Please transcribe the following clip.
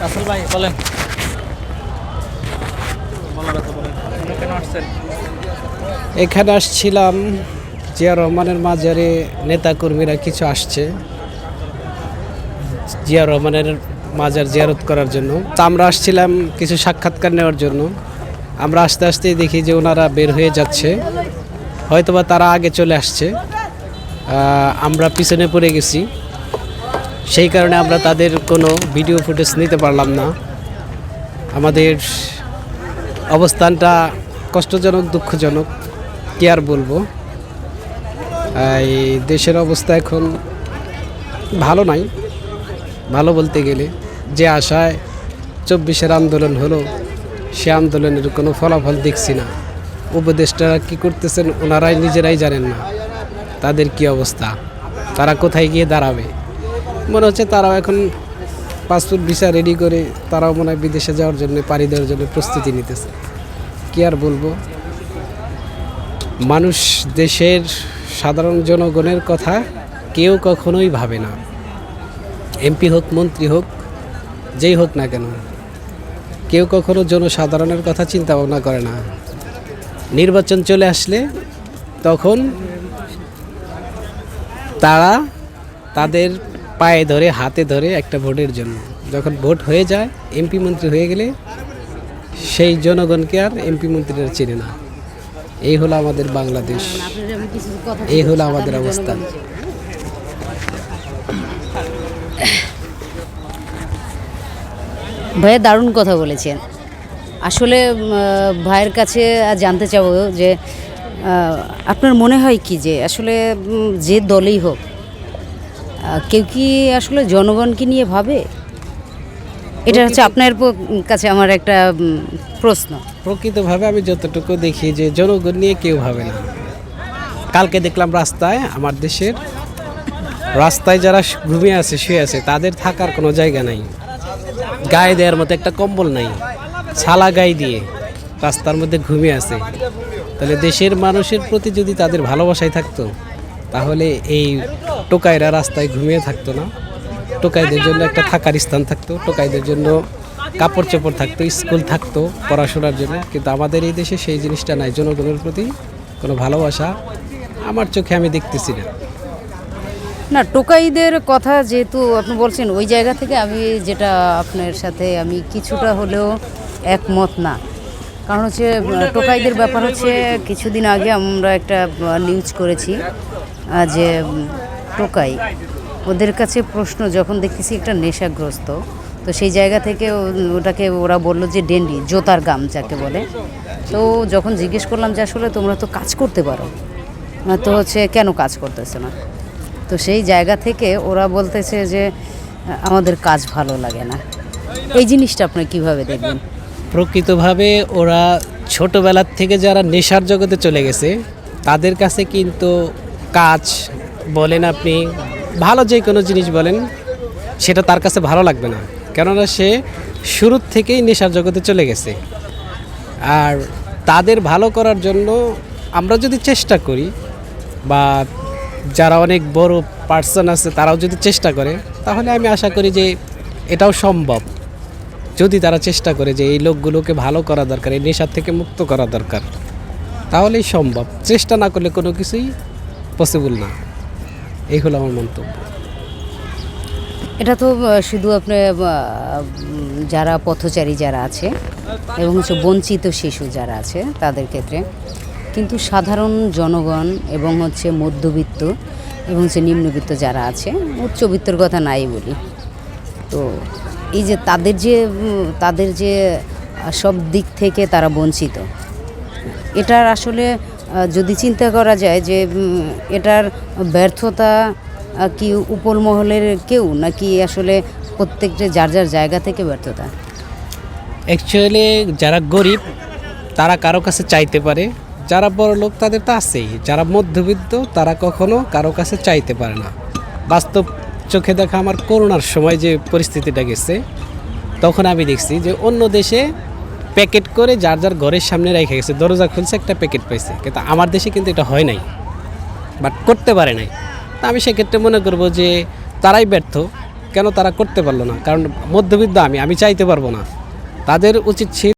রাসেল ভাই, বলেন। এখানে আসছিলাম, জিয়া রহমানের মাজারে নেতাকর্মীরা কিছু আসছে। জিয়া রহমানের মাজার জিয়ারত করার জন্য। তা আমরা আসছিলাম কিছু সাক্ষাৎকার নেওয়ার জন্য। আমরা আস্তে আস্তে দেখি যে ওনারা বের হয়ে যাচ্ছে। হয়তোবা তারা আগে চলে আসছে। আমরা পিছনে পড়ে গেছি। সেই কারণে আমরা তাদের কোনো ভিডিও ফুটেজ নিতে পারলাম না। আমাদের অবস্থানটা কষ্টজনক, দুঃখজনক, কি আর বলব? এই দেশের অবস্থা এখন ভালো নাই, ভালো বলতে গেলে। যে আশায় চব্বিশের আন্দোলন হলো, সে আন্দোলনের কোনো ফলাফল দেখছি না। উপদেষ্টারা কি করতেছেন, ওনারাই নিজেরাই জানেন না। তাদের কি অবস্থা? তারা কোথায় গিয়ে দাঁড়াবে? মনে হচ্ছে তারাও এখন পাসপোর্ট ভিসা রেডি করে তারাও মনে হয় বিদেশে যাওয়ার জন্য, পাড়ি দেওয়ার জন্য প্রস্তুতি নিতেছে। কি আর বলব? মানুষ দেশের সাধারণ জনগণের কথা কেউ কখনোই ভাবে না। এমপি হোক, মন্ত্রী হোক, যেই হোক না কেন, কেউ কখনো জনসাধারণের কথা চিন্তা ভাবনা করে না। নির্বাচন চলে আসলে তখন তারা তাদের পায়ে ধরে, হাতে ধরে একটা ভোটের জন্য। যখন ভোট হয়ে যায়, এমপি মন্ত্রী হয়ে গেলে সেই জনগণকে আর এমপি মন্ত্রীরা চেনে না। এই হলো আমাদের বাংলাদেশ। এই হলো আমাদের অবস্থা ভাইয়া দারুণ কথা বলেছেন। আসলে ভাইয়ের কাছে জানতে চাবো যে আপনার মনে হয় কি যে, আসলে যে দলেই হোক কেউ কি আসলে জনগণকে নিয়ে ভাবে? এটা হচ্ছে আপনার কাছে আমার একটা প্রশ্ন। প্রকৃতভাবে আমি যতটুকু দেখি যে জনগণ নিয়ে কেউ ভাবে না। কালকে দেখলাম রাস্তায় আমার দেশের রাস্তায় যারা ঘুমিয়ে আছে শুয়ে আছে তাদের থাকার কোনো জায়গা নাই। গায়ে দেওয়ার মতো একটা কম্বল নাই। ছালা গায়ে দিয়ে রাস্তার মধ্যে ঘুমিয়ে আছে। তাহলে দেশের মানুষের প্রতি যদি তাদের ভালোবাসায় থাকতো তাহলে এই টোকাইরা রাস্তায় ঘুমিয়ে থাকতো না। টোকাইদের জন্য একটা থাকার স্থান থাকতো, টোকাইদের জন্য কাপড় চোপড় থাকতো, স্কুল থাকতো, পড়াশোনার জন্য। কিন্তু আমাদের এই দেশে সেই জিনিসটা নাই। জনগণের প্রতি কোনো ভালোবাসা আমার চোখে আমি দেখতেছি না। না, টোকাইদের কথা যেহেতু আপনি বলছেন, ওই জায়গা থেকে আমি যেটা আপনার সাথে আমি কিছুটা হলেও একমত না। কারণ হচ্ছে টোকাইদের ব্যাপার হচ্ছে, কিছুদিন আগে আমরা একটা নিউজ করেছি যে টোকাই। ওদের কাছে প্রশ্ন যখন দেখতেছি একটা নেশাগ্রস্ত তো সেই জায়গা থেকে ওটাকে ওরা বলল যে ডেন্ডি জোতার গাম যাকে বলে। তো যখন জিজ্ঞেস করলাম যে আসলে তোমরা তো কাজ করতে পারো। আহ, তো হচ্ছে কেন কাজ করতেছে না? তো সেই জায়গা থেকে ওরা বলতেছে যে আমাদের কাজ ভালো লাগে না। এই জিনিসটা আপনি কীভাবে দেখবেন? প্রকৃতভাবে ওরা ছোটবেলার থেকে যারা নেশার জগতে চলে গেছে তাদের কাছে কিন্তু কাজ বলেন আপনি, ভালো যে কোনো জিনিস বলেন, সেটা তার কাছে ভালো লাগবে না। কেননা সে শুরুর থেকেই নেশার জগতে চলে গেছে। আর তাদের ভালো করার জন্য আমরা যদি চেষ্টা করি, বা যারা অনেক বড় পার্সন আছে, তারাও যদি চেষ্টা করে, তাহলে আমি আশা করি যে এটাও সম্ভব। যদি তারা চেষ্টা করে যে এই লোকগুলোকে ভালো করা দরকার, এই নেশার থেকে মুক্ত করা দরকার, তাহলেই সম্ভব। চেষ্টা না করলে কোনো কিছুই পসিবল না। এই হলো আমার মন্তব্য। এটা তো শুধু আপনি আহ, উম, যারা পথচারী যারা আছে এবং হচ্ছে বঞ্চিত শিশু যারা আছে তাদের ক্ষেত্রে। কিন্তু সাধারণ জনগণ এবং হচ্ছে মধ্যবিত্ত এবং হচ্ছে নিম্নবিত্ত যারা আছে উচ্চবিত্তর কথা নাই বলি। তো এই যে তাদের যে তাদের যে সব দিক থেকে তারা বঞ্চিত। এটার আসলে যদি চিন্তা করা যায় যে এটার ব্যর্থতা কি উপর মহলের কেউ, নাকি আসলে প্রত্যেকটা যার যার জায়গা থেকে ব্যর্থতা? অ্যাকচুয়ালি যারা গরিব, তারা কারও কাছে চাইতে পারে। যারা বড় লোক, তাদের তো আছেই। যারা মধ্যবিত্ত, তারা কখনো কারও কাছে চাইতে পারে না। বাস্তব চোখে দেখা আমার করোনার সময় যে পরিস্থিতিটা গেছে, তখন আমি দেখছি যে অন্য দেশে প্যাকেট করে যার যার ঘরের সামনে রেখে গেছে, দরজা খুলছে, একটা প্যাকেট পাইছে। কিন্তু আমার দেশে কিন্তু এটা হয় নাই বাট করতে পারে নাই। তা আমি সেক্ষেত্রে মনে করব যে তারাই ব্যর্থ, কেন তারা করতে পারল না? কারণ মধ্যবিত্ত আমি আমি চাইতে পারব না। তাদের উচিত